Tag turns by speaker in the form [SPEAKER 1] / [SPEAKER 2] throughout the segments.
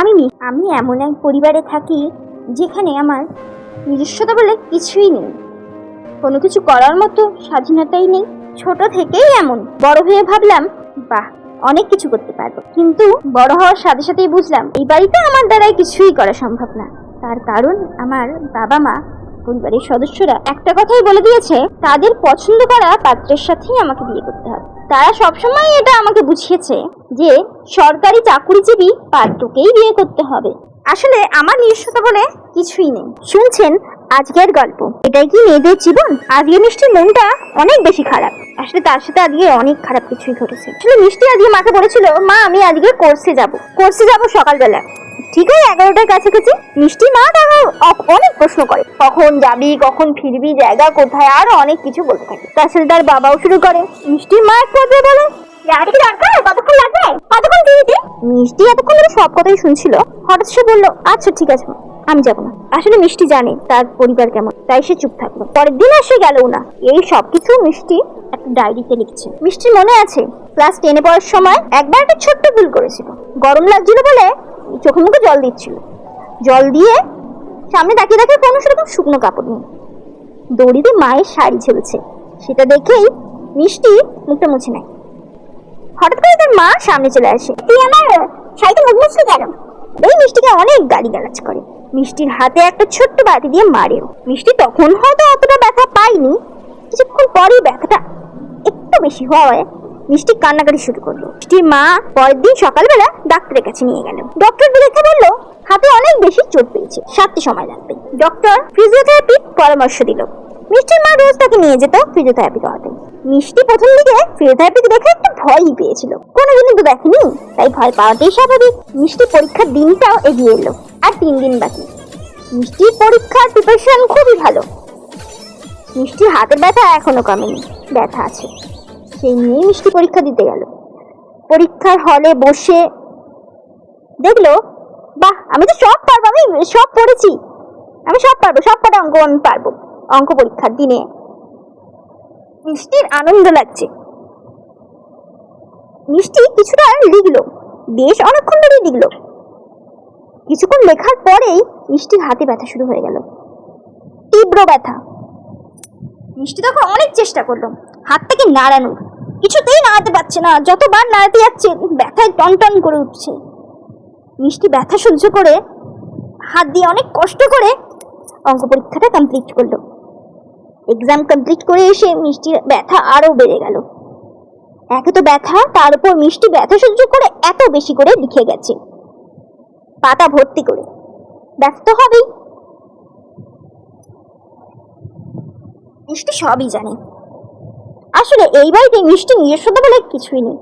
[SPEAKER 1] আমি আমি এমন এক পরিবারে থাকি যেখানে আমার নিজস্বতা বলে কিছুই নেই। কোনো কিছু করার মতো স্বাধীনতাই নেই। ছোট থেকেই এমন। বড় হয়ে ভাবলাম, বাহ, অনেক কিছু করতে পারব। কিন্তু বড় হওয়ার সাথে সাথেই বুঝলাম, এই বাড়িতে আমার দ্বারাই কিছুই করা সম্ভব না। তার কারণ আমার বাবা মা পরিবারের সদস্যরা একটা কথাই বলে দিয়েছে, তাদের পছন্দ করা পাত্রের সাথেই আমাকে বিয়ে করতে হবে তারা সবসময় এটা আমাকে বুঝিয়েছে যে সরকারি চাকুরিজীবী পাত্রকেই বিয়ে করতে হবে। আসলে আমার নিজস্বতা বলে কিছুই নেই। শুনছেন আজকের গল্প। এটাই কি মেয়েদের জীবন? আজকে মিষ্টির মনটা অনেক বেশি খারাপ। আসলে তার সাথে আজকে অনেক খারাপ কিছুই ঘটেছে। আসলে মিষ্টি আজকে মাকে বলেছিল, মা, আমি আজকে কোর্সে যাব। কোর্সে যাব সকালবেলা। ঠিক আছে এগারোটার কাছাকাছি? মিষ্টি মা তাকে অনেক প্রশ্ন করে। কখন যাবি কখন ফিরবি জায়গা কোথায় আরও অনেক কিছু বলতে থাকে। তার সাথে তার বাবাও শুরু করে। মিষ্টির মা এক পর্যায়ে বলে? "আর কি দরকার? কতক্ষণ লাগবে? কতক্ষণ দিয়েছে মিষ্টি এতক্ষণ ধরে সব কথাই শুনছিল। হঠাৎ সে বলল আচ্ছা ঠিক আছে আমি যাব না। আসলে মিষ্টি জানে তার পরিবার কেমন তাই সে চুপ থাকল। পরের দিন আর সে গেল না। এই সব কিছু মিষ্টি একটা ডায়েরিতে লিখছে। মিষ্টির মনে আছে ক্লাস টেনে পড়ার সময় একবার একটা ছোট্ট ভুল করেছিল। গরম লাগছিল বলে চোখে মুখে জল দিচ্ছিল। জল দিয়ে সামনে তাকিয়ে দেখে কোনো সেরকম শুকনো কাপড় নেই। দড়িতে মায়ের শাড়ি ঝুলছে। সেটা দেখেই মিষ্টি মুখটা মুছে নেয়। হঠাৎ করে তার মা সামনে চলে আসে। তুই আমার শাড়িতে মুখ মুছলি কেন? এই মিষ্টিকে অনেক গালি গালাজ করে। মিষ্টির হাতে একটা ছোট্ট বাটি দিয়ে মারেও। মিষ্টি তখন হয়তো অতটা ব্যথা পায়নি, কিছুক্ষণ পরেই ব্যথাটা একটু বেশি হওয়ায় মিষ্টি কান্নাকাটি শুরু করল। মিষ্টির মা পরের দিন সকালবেলা ডাক্তারের কাছে নিয়ে গেল। ডক্টর দেখে বলল, হাতে অনেক বেশি চোট পেয়েছে সাতটি সময় লাগবে। ডক্টর ফিজিওথেরাপির পরামর্শ দিল। মিষ্টির মা রোজ তাকে নিয়ে যেত ফিজিওথেরাপি করাতে। মিষ্টি প্রথম দিকে ফিজিওথেরাপি দেখে একটু ভয়ই পেয়েছিল। কোনোদিনই তো দেখেনি, তাই ভয় পাওয়াতেই স্বাভাবিক। মিষ্টি পরীক্ষার দিনটাও এগিয়ে এলো, আর তিন দিন বাকি। মিষ্টির পরীক্ষার প্রিপারেশন খুবই ভালো। মিষ্টির হাতের ব্যথা এখনও কমেনি, ব্যথা আছে। সেই নিয়েই মিষ্টি পরীক্ষা দিতে গেল। পরীক্ষার হলে বসে দেখল, বাহ, আমি তো সব পারব, আমি সব পড়েছি। আমি সব পারব, সব কটা অঙ্ক আমি পারব, অঙ্ক পরীক্ষার দিনে। মিষ্টির আনন্দ লাগছে। মিষ্টি কিছুটা লিখলো, বেশ অনেকক্ষণ ধরেই লিখলো। কিছুক্ষণ লেখার পরেই মিষ্টির হাতে ব্যথা শুরু হয়ে গেল। তীব্র ব্যথা। মিষ্টি তখন অনেক চেষ্টা করল হাতটাকে নাড়ানোর। কিছুতেই নাড়াতে পারছে না। যতবার নাড়াতে যাচ্ছে, ব্যথায় টন টন করে উঠছে। মিষ্টি ব্যথা সহ্য করে হাত দিয়ে অনেক কষ্ট করে অঙ্ক পরীক্ষাটা কমপ্লিট করল। এক্সাম কমপ্লিট করে এসে মিষ্টির ব্যথা আরও বেড়ে গেল। একে তো ব্যথা, তার উপর মিষ্টি ব্যথা সহ্য করে এত বেশি করে লিখে গেছে। পাতা ভর্তি করে। ব্যথা তো হবেই। মিষ্টি সবই জানে। আসলে এই বাড়িতে মিষ্টি নিজস্বতা বলে কিছুই নেই।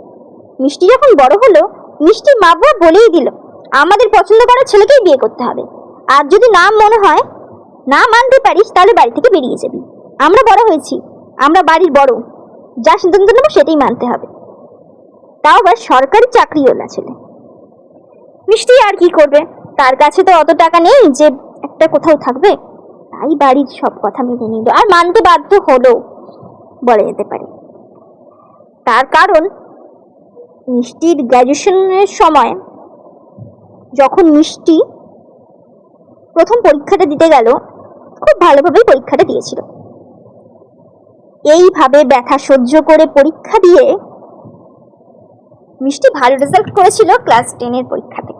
[SPEAKER 1] মিষ্টি যখন বড় হলো, মিষ্টি মা বাবা বলেই দিল, আমাদের পছন্দ করা ছেলেকেই বিয়ে করতে হবে। আর যদি না মনে হয়, না মানতে পারিস, তাহলে বাড়ি থেকে বেরিয়ে যাবি। আমরা বড় হয়েছি, আমরা বাড়ির বড়। যা সিদ্ধান্ত নেব সেটাই মানতে হবে। তাও আবার সরকারি চাকরিওয়ালা ছেলে। মিষ্টি আর কি করবে? তার কাছে তো অত টাকা নেই যে একটা কোথাও থাকবে। তাই বাড়ির সব কথা মেনে নিল। আর মানতে বাধ্য হলো। বলা যেতে পারে। তার কারণ, মিষ্টির গ্র্যাজুয়েশনের সময় যখন মিষ্টি প্রথম পরীক্ষাটা দিতে গেল, খুব ভালোভাবেই পরীক্ষাটা দিয়েছিল। এইভাবে ব্যথা সহ্য করে পরীক্ষা দিয়ে মিষ্টি ভালো রেজাল্ট করেছিল ক্লাস টেনের পরীক্ষাতে।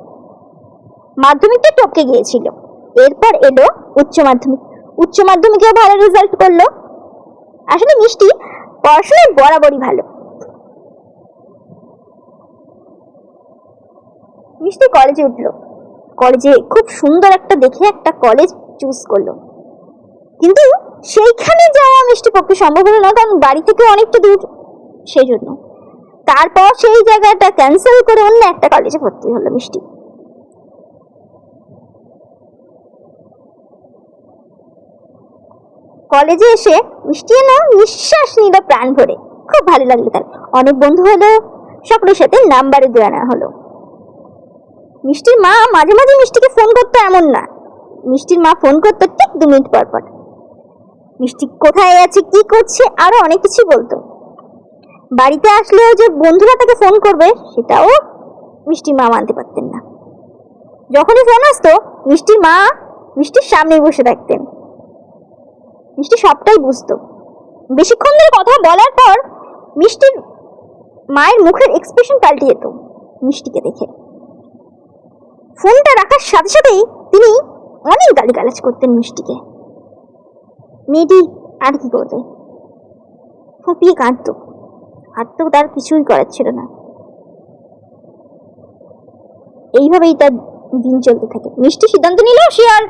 [SPEAKER 1] মাধ্যমিকটা টপকে গিয়েছিল। এরপর এলো উচ্চ মাধ্যমিক। উচ্চ মাধ্যমিকেও ভালো রেজাল্ট করল। আসলে মিষ্টি, পড়াশোনায় বরাবরই ভালো। মিষ্টি কলেজে উঠল। কলেজে খুব সুন্দর একটা দেখে একটা কলেজ চুজ করল। কিন্তু সেইখানে যাওয়া মিষ্টি পক্ষে সম্ভব হলো না, কারণ বাড়ি থেকে অনেকটা দূর সেই জন্য তারপর সেই জায়গাটা ক্যান্সেল করে অন্য একটা কলেজে ভর্তি হলো মিষ্টি। কলেজে এসে মিষ্টি যেন নিঃশ্বাস নিল প্রাণ ভরে। খুব ভালো লাগল তার। অনেক বন্ধু হলো, সকলের সাথে নাম্বারে দেওয়া নেওয়া হলো। মিষ্টির মা মাঝে মাঝে মিষ্টিকে ফোন করতো এমন না। মিষ্টির মা ফোন করতো ঠিক দু মিনিট পর পর। মিষ্টি কোথায় আছে, কি করছে, আরও অনেক কিছু বলতো। বাড়িতে আসলেও যে বন্ধুরা তাকে ফোন করবে, সেটাও মিষ্টি মা মানতে পারতেন না। যখনই ফোন আসতো, মিষ্টির মা মিষ্টির সামনেই বসে থাকতেন। মিষ্টি সবটাই বুঝতো। বেশিক্ষণ ধরে কথা বলার পর মিষ্টির মায়ের মুখের এক্সপ্রেশন পাল্টে যেত মিষ্টিকে দেখে। ফোনটা রাখার সাথে সাথেই তিনি অনেক গালিগালাজ করতেন মিষ্টিকে। মেয়েটি আর কি করবে? ফুপিয়ে কাঁদতো। আর তো তার কিছুই করার ছিল না। এইভাবেই তার দিন চলতে থাকে। মিষ্টি সিদ্ধান্ত নিল সে আর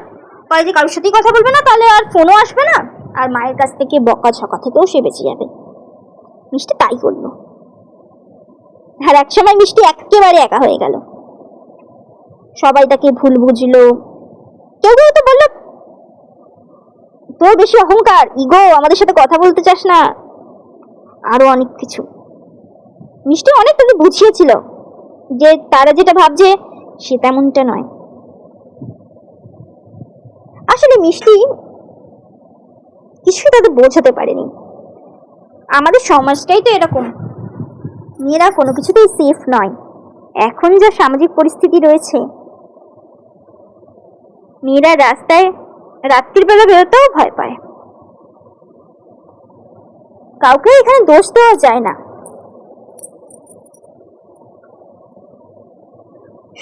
[SPEAKER 1] কলেজে কারোর সাথেই কথা বলবে না, তাহলে আর ফোনও আসবে না। আর মায়ের কাছ থেকে বকা ঝকা থেকেও সে বেঁচে যাবে। মিষ্টি তাই করল। আর এক সময় মিষ্টি একেবারে একা হয়ে গেল। সবাই তাকে ভুল বুঝলো। কেউ কেউ তো বলল, তোর বেশি অহংকার, ইগো, আমাদের সাথে কথা বলতে চাস না। আরও অনেক কিছু। মিষ্টি অনেক তাদের বুঝিয়েছিল যে তারা যেটা ভাবছে সে তেমনটা নয়। আসলে মিষ্টি কিছুই তাদের বোঝাতে পারেনি। আমাদের সমাজটাই তো এরকম। মেয়েরা কোনো কিছুতেই সেফ নয়। এখন যা সামাজিক পরিস্থিতি রয়েছে, মেয়েরা রাস্তায় রাত্রির বেলা বেরোতেও ভয় পায়। কাউকে এখানে দোষ দেওয়া যায় না।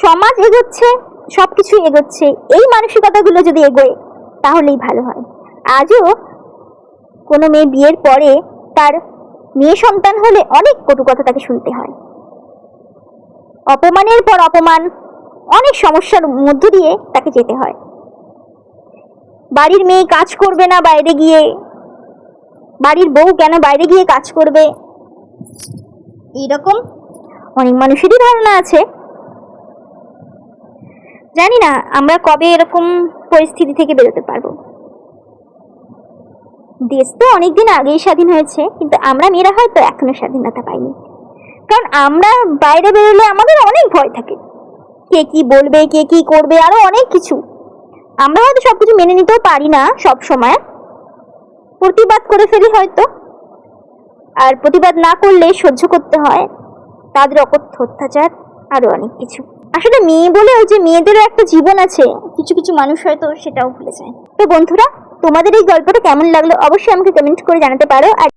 [SPEAKER 1] সমাজ এগোচ্ছে সবকিছু এগোচ্ছে। এই মানসিকতাগুলো যদি এগোয়, তাহলেই ভালো হয়। আজও কোনো মেয়ে বিয়ের পরে তার মেয়ে সন্তান হলে অনেক কটু কথা তাকে শুনতে হয়। অপমানের পর অপমান, অনেক সমস্যার মধ্য দিয়ে তাকে যেতে হয়। বাড়ির মেয়ে কাজ করবে না বাইরে গিয়ে। বাড়ির বউ কেন বাইরে গিয়ে কাজ করবে? এইরকম অনেক মানুষেরই ধারণা আছে। জানি না আমরা কবে এরকম পরিস্থিতি থেকে বেরোতে পারব। দেশ তো অনেকদিন আগেই স্বাধীন হয়েছে, কিন্তু আমরা মেয়েরা হয়তো এখনও স্বাধীনতা পাইনি। কারণ আমরা বাইরে বেরোলে আমাদের অনেক ভয় থাকে। কে কি বলবে, কে কি করবে, আরও অনেক কিছু। আমরা হয়তো সবকিছু মেনে নিতেও পারি না সব সময়। প্রতিবাদ করে ফেলি হয়তো। আর প্রতিবাদ না করলে সহ্য করতে হয়। তাদের অকথ্য অত্যাচার, আরও অনেক কিছু। আসলে মেয়ে বলে ওই যে মেয়েদেরও একটা জীবন আছে, কিছু কিছু মানুষ হয়তো সেটাও ভুলে যায়। তো বন্ধুরা, তোমাদের এই গল্পটা কেমন লাগল অবশ্যই আমাকে কমেন্ট করে জানাতে পারো, আর